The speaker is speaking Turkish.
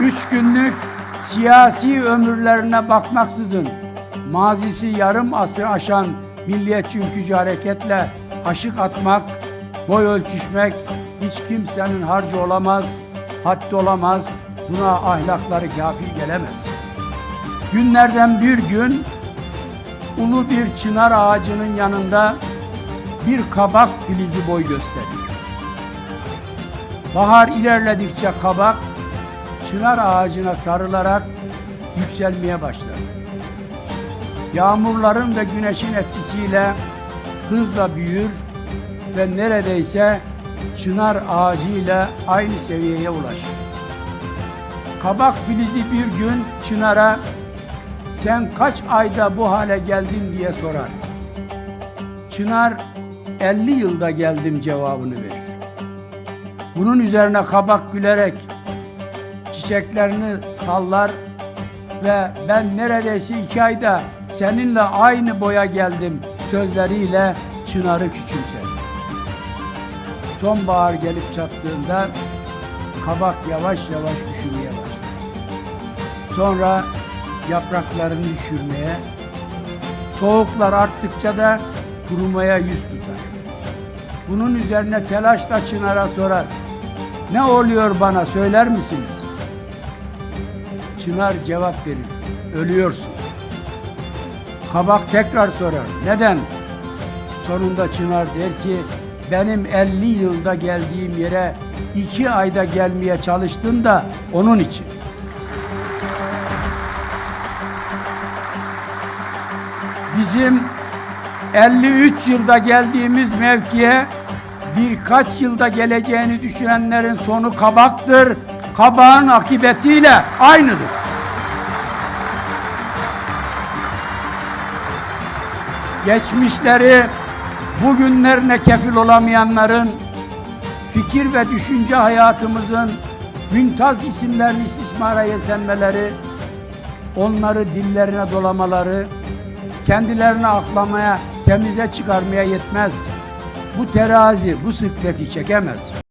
Üç günlük siyasi ömürlerine bakmaksızın mazisi yarım asır aşan milliyetçi ülkücü hareketle aşık atmak, boy ölçüşmek hiç kimsenin harcı olamaz, haddi olamaz, buna ahlakları kafi gelemez. Günlerden bir gün ulu bir çınar ağacının yanında bir kabak filizi boy gösteriyor. Bahar ilerledikçe kabak çınar ağacına sarılarak yükselmeye başladı. Yağmurların ve güneşin etkisiyle hızla büyür ve neredeyse çınar ağacı ile aynı seviyeye ulaşır. Kabak filizi bir gün çınara sen kaç ayda bu hale geldin diye sorar. Çınar 50 yılda geldim cevabını verir. Bunun üzerine kabak gülerek çiçeklerini sallar ve ben neredeyse iki ayda seninle aynı boya geldim sözleriyle çınarı küçümser. Sonbahar gelip çattığında kabak yavaş yavaş üşümeye başlar. Sonra yapraklarını düşürmeye, soğuklar arttıkça da kurumaya yüz tutar. Bunun üzerine telaşla Çınar'a sorar. Ne oluyor bana söyler misiniz? Çınar cevap verir. Ölüyorsun. Kabak tekrar sorar. Neden? Sonunda Çınar der ki benim 50 yılda geldiğim yere iki ayda gelmeye çalıştın da onun için. Bizim 53 yılda geldiğimiz mevkiye birkaç yılda geleceğini düşünenlerin sonu kabaktır. Kabağın akıbetiyle aynıdır. Geçmişleri bugünlerine kefil olamayanların fikir ve düşünce hayatımızın mümtaz isimlerini istismara yeltenmeleri, onları dillerine dolamaları, kendilerini aklamaya, temize çıkarmaya yetmez. Bu terazi bu sıkleti çekemez.